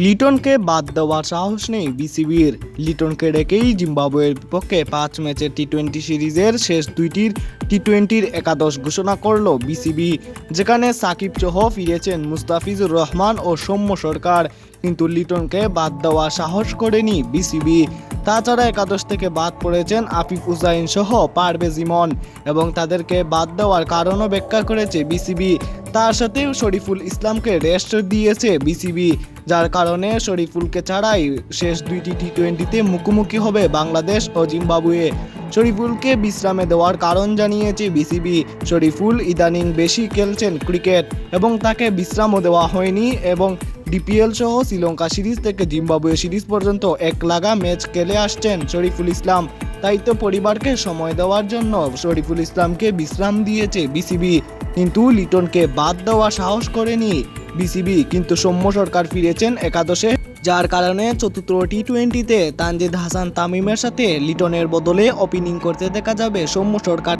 লিটনকে বাদ দেওয়ার সাহস নেই বিসিবির। লিটনকে রেখেই জিম্বাবুয়ের বিপক্ষে পাঁচ ম্যাচের টি টোয়েন্টি সিরিজের শেষ দুইটির টি টোয়েন্টির একাদশ ঘোষণা করল বিসিবি, যেখানে সাকিব সহ ফিরেছেন মুস্তাফিজুর রহমান ও সৌম্য সরকার। কিন্তু লিটনকে বাদ দেওয়া সাহস করেনি বিসিবি। তাছাড়া একাদশ থেকে বাদ পড়েছেন আফিফ উজাইন সহ পারভেজ ইমন এবং তাদেরকে বাদ দেওয়ার কারণও ব্যাখ্যা করেছে বিসিবি। তার সাথেও শরীফুল ইসলামকে রেস্ট দিয়েছে বিসিবি যার কারণে শরীফুলকে ছাড়াই শেষ দুইটি টি টোয়েন্টিতে মুখোমুখি হবে বাংলাদেশ ও জিম্বাবুয়ে। শরীফুলকে বিশ্রামে দেওয়ার কারণ জানিয়েছে বিসিবি শরীফুল ইদানিং বেশি খেলছেন ক্রিকেট এবং তাকে বিশ্রামও দেওয়া হয়নি এবং ডিপিএল সহ শ্রীলঙ্কা সিরিজ থেকে জিম্বাবুয়ে সিরিজ পর্যন্ত এক লাগা ম্যাচ খেলে আসছেন শরীফুল ইসলাম। তাই তো পরিবারকে সময় দেওয়ার জন্য শরীফুল ইসলামকে বিশ্রাম দিয়েছে বিসিবি কিন্তু লিটনকে বাদ দেওয়া সাহস করেনি বিসিবি। কিন্তু সৌম্য সরকার ফিরেছেন একাদশে, যার কারণে চতুর্থ টি টোয়েন্টিতে তানজিদ হাসান তামিমের সাথে লিটনের বদলে ওপেনিং করতে দেখা যাবে সৌম্য সরকার।